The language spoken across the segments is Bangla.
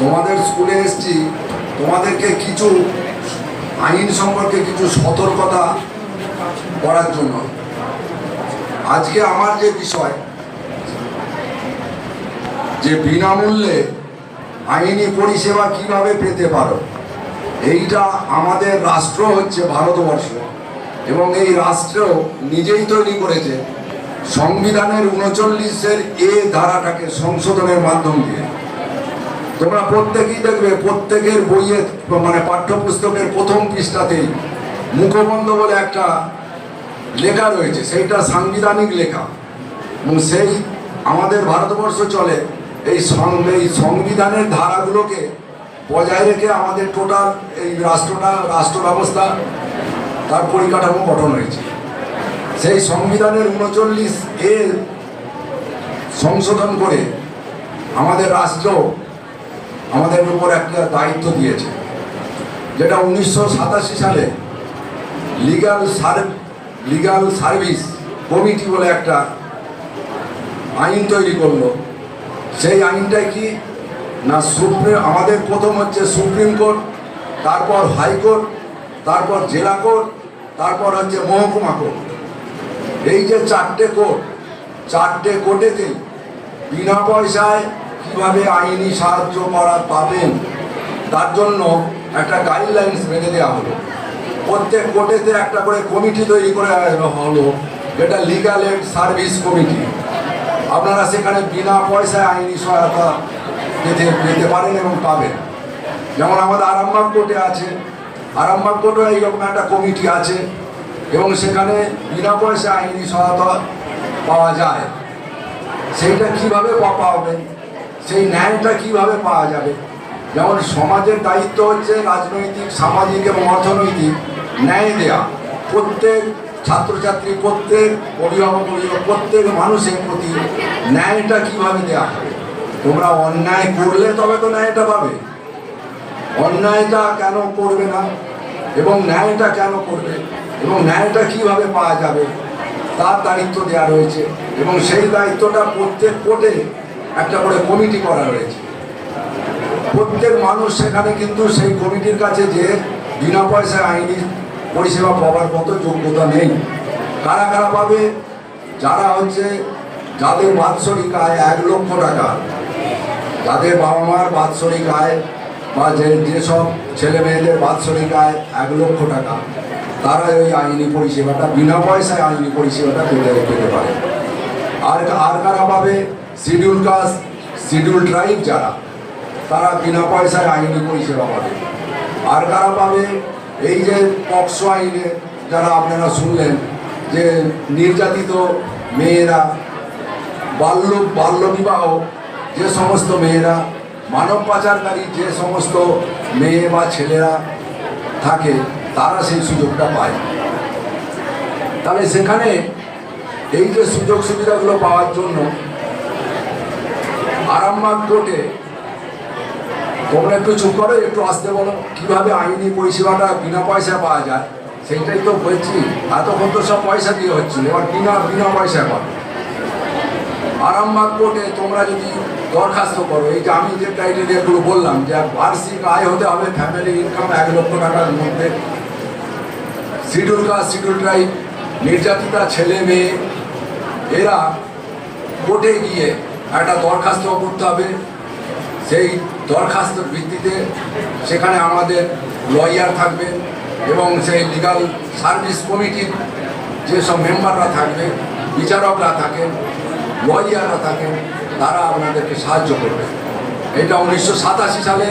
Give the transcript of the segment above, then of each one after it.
তোমাদের স্কুলে এসছি, তোমাদেরকে কিছু আইন সম্পর্কে কিছু সতর্কতা করার জন্য। আজকে আমার যে বিষয়, যে বিনামূল্যে আইনি পরিষেবা কীভাবে পেতে পারো, এইটা আমাদের রাষ্ট্র হচ্ছে ভারতবর্ষ, এবং এই রাষ্ট্র নিজেই তৈরি করেছে সংবিধানের উনচল্লিশের এ ধারাটাকে সংশোধনের মাধ্যম দিয়ে। তোমরা প্রত্যেকেই দেখবে, প্রত্যেকের বইয়ে মানে পাঠ্যপুস্তকের প্রথম পৃষ্ঠাতেই মুখবন্ধ বলে একটা লেখা রয়েছে, সেইটা সাংবিধানিক লেখা। এবং সেই আমাদের ভারতবর্ষ চলে, এই এই সংবিধানের ধারাগুলোকে বজায় রেখে আমাদের টোটাল এই রাষ্ট্রটা রাষ্ট্র ব্যবস্থা তার পরিকাঠামো গঠন হয়েছে। সেই সংবিধানের উনচল্লিশ এ সংশোধন করে আমাদের রাষ্ট্র আমাদের উপর একটা দায়িত্ব দিয়েছে। যেটা উনিশশো সাতাশি সালে legal serve legal service committee বলে একটা আইন তৈরি করল। সেই আইনটা কি? না সুপ্রিম আমাদের প্রথম হচ্ছে সুপ্রিম কোর্ট, তারপর হাইকোর্ট তারপর জেলা কোর্ট, তারপর হচ্ছে মহকুমা কোর্ট। এই যে চারটে কোর্ট, চারটে কোর্টেতেই বিনা পয়সায় কীভাবে আইনি সাহায্য করা পাবেন তার জন্য একটা গাইডলাইন্স বেঁধে দেওয়া হলো। প্রত্যেক কোর্টেতে একটা করে কমিটি তৈরি করে হলো। এটা লিগাল এড সার্ভিস কমিটি আপনারা সেখানে বিনা পয়সায় আইনি সহায়তা পেতে পেতে পারেন এবং পাবেন। যেমন আমাদের আরামবাগ কোর্টে আছে। আরামবাগ কোর্টে এইরকম একটা কমিটি আছে এবং সেখানে বিনা পয়সায় আইনি সহায়তা পাওয়া যায়। সেইটা কীভাবে পাবেন সেই ন্যায়টা কীভাবে পাওয়া যাবে? যেমন সমাজের দায়িত্ব হচ্ছে রাজনৈতিক, সামাজিক এবং অর্থনৈতিক ন্যায় দেয়া। প্রত্যেক ছাত্রছাত্রী, প্রত্যেক অভিভাবক অভিভাবক, প্রত্যেক মানুষের প্রতি ন্যায়টা কীভাবে দেয়া হবে? তোমরা অন্যায় করলে তবে তো ন্যায়টা পাবে। অন্যায়টা কেন করবে না? এবং ন্যায়টা কেন করবে? এবং ন্যায়টা কীভাবে পাওয়া যাবে? তার দায়িত্ব দেওয়া রয়েছে। এবং সেই দায়িত্বটা প্রত্যেক কোর্টে একটা করে কমিটি করা রয়েছে প্রত্যেক মানুষ সেখানে কিন্তু সেই কমিটির কাছে যে বিনা পয়সায় আইনি পরিষেবা পাওয়ার মতো যোগ্যতা নেই। কারা কারা পাবে? যারা হচ্ছে যাদের বাৎসরিক আয় এক লক্ষ টাকা, যাদের বাবা মার বাৎসরিক আয় বা যে যেসব ছেলে মেয়েদের বাৎসরিক আয় এক লক্ষ টাকা তারা ওই আইনি পরিষেবাটা, বিনা পয়সায় আইনি পরিষেবাটা পেতে পেতে পারে। আর আর কারা পাবে? শিডিউল কাস্ট, শিডিউল ট্রাইব যারা, তারা বিনা পয়সায় আইনি পরিষেবা পাবে। আর কারা পাবে? এই যে পক্সো আইনে যারা আপনারা শুনলেন, যে নির্যাতিত মেয়েরা, বাল্য বাল্যবিবাহ যে সমস্ত মেয়েরা, মানব পাচারকারী যে সমস্ত মেয়ে বা ছেলেরা থাকে, তারা সেই সুযোগটা পায়। তাহলে সেখানে এই যে সুযোগ সুবিধাগুলো পাওয়ার জন্য আরামবাগ কোর্টে। তোমরা একটু চুপ করো, একটু আসতে বলো, কীভাবে আইনি পরিষেবাটা বিনা পয়সা পাওয়া যায়? সেইটাই তো বলছি। এতক্ষণ তো সব পয়সা দিয়ে হচ্ছিল, এবার বিনা বিনা পয়সায় পাবে। আরামবাগ কোর্টে তোমরা যদি দরখাস্ত করো, এই যে আমি যে ক্রাইটেরিয়াগুলো বললাম, যে বার্ষিক আয় হতে হবে ফ্যামিলি ইনকাম এক লক্ষ টাকার মধ্যে। শিডিউল কাস্ট শিডিউল ট্রাইব নির্যাতিতা ছেলে মেয়ে, এরা কোর্টে গিয়ে একটা দরখাস্ত করতে হবে। সেই দরখাস্তর ভিত্তিতে সেখানে আমাদের লয়ার থাকবে এবং সেই লিগাল সার্ভিস কমিটির যেসব মেম্বাররা থাকবে, বিচারকরা থাকেন, লয়াররা থাকেন, তারা আপনাদেরকে সাহায্য করবে। এটা উনিশশো সাতাশি সালে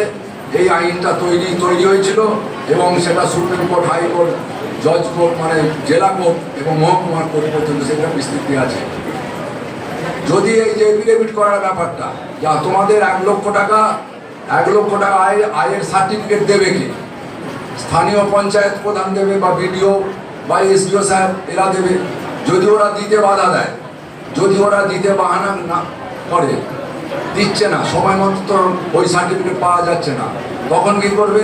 এই আইনটা তৈরি তৈরি হয়েছিল এবং সেটা সুপ্রিম কোর্ট হাইকোর্ট জজ কোর্ট মানে জেলা কোর্ট এবং মহকুমার কোর্ট পর্যন্ত সেটা বিস্তৃতি আছে। যদি এই যে এফিডেভিট করার ব্যাপারটা, যা তোমাদের এক লক্ষ টাকা, এক লক্ষ টাকা আয়, আয়ের সার্টিফিকেট দেবে কি? স্থানীয় পঞ্চায়েত প্রধান দেবে বা বিডিও বা এসডিও সাহেব, এরা দেবে। যদি ওরা দিতে বাধা দেয়, যদি ওরা দিতে বাহানা না করে, দিচ্ছে না, সময় মতো ওই সার্টিফিকেট পাওয়া যাচ্ছে না, তখন কি করবে?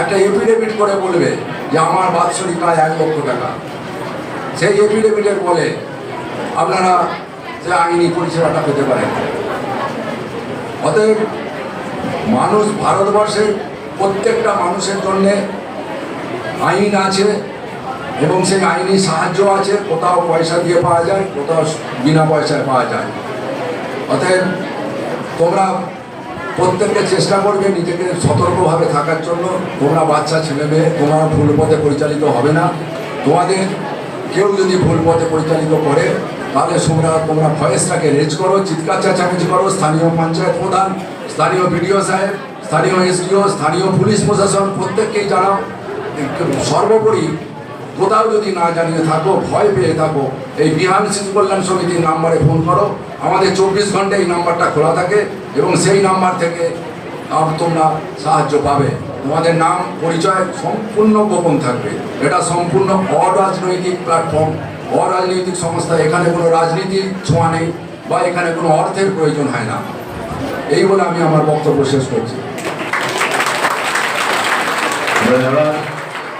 একটা এফিডেভিট করে বলবে যে আমার বাৎসরিক আয় এক লক্ষ টাকা। সেই এফিডেভিটের বলে আপনারা সে আইনি পরিষেবাটা পেতে পারে। অতএব মানুষ ভারতবর্ষের প্রত্যেকটা মানুষের জন্যে আইন আছে এবং সেই আইনি সাহায্য আছে, কোথাও পয়সা দিয়ে পাওয়া যায়, কোথাও বিনা পয়সায় পাওয়া যায়। অতএব তোমরা প্রত্যেককে চেষ্টা করবে নিজেকে সতর্কভাবে থাকার জন্য। তোমরা বাচ্চা, ছেলে, মেয়ে, তোমরা ভুল পথে পরিচালিত হবে না। তোমাদের কেউ যদি ভুল পথে পরিচালিত করে তাহলে তোমরা তোমরা ভয়েসটাকে রেজ করো, চিৎকার, চেঁচামেচি করো, স্থানীয় পঞ্চায়েত প্রধান, স্থানীয় বিডিও সাহেব, স্থানীয় এসডিও, স্থানীয় পুলিশ প্রশাসন, প্রত্যেককেই জানাও। সর্বোপরি কোথাও যদি না জানিয়ে থাকো, ভয় পেয়ে থাকো, এই বিহান শিশু কল্যাণ সমিতির নাম্বারে ফোন করো। আমাদের চব্বিশ ঘণ্টা এই নাম্বারটা খোলা থাকে এবং সেই নাম্বার থেকে তোমরা সাহায্য পাবে। তোমাদের নাম, পরিচয় সম্পূর্ণ গোপন থাকবে। এটা সম্পূর্ণ অরাজনৈতিক প্ল্যাটফর্ম। অরাজনৈতিক সংস্থা এখানে কোনো রাজনীতির ছোঁয়া নেই বা এখানে কোনো অর্থের প্রয়োজন হয় না এই বলে আমি আমার বক্তব্য শেষ করছি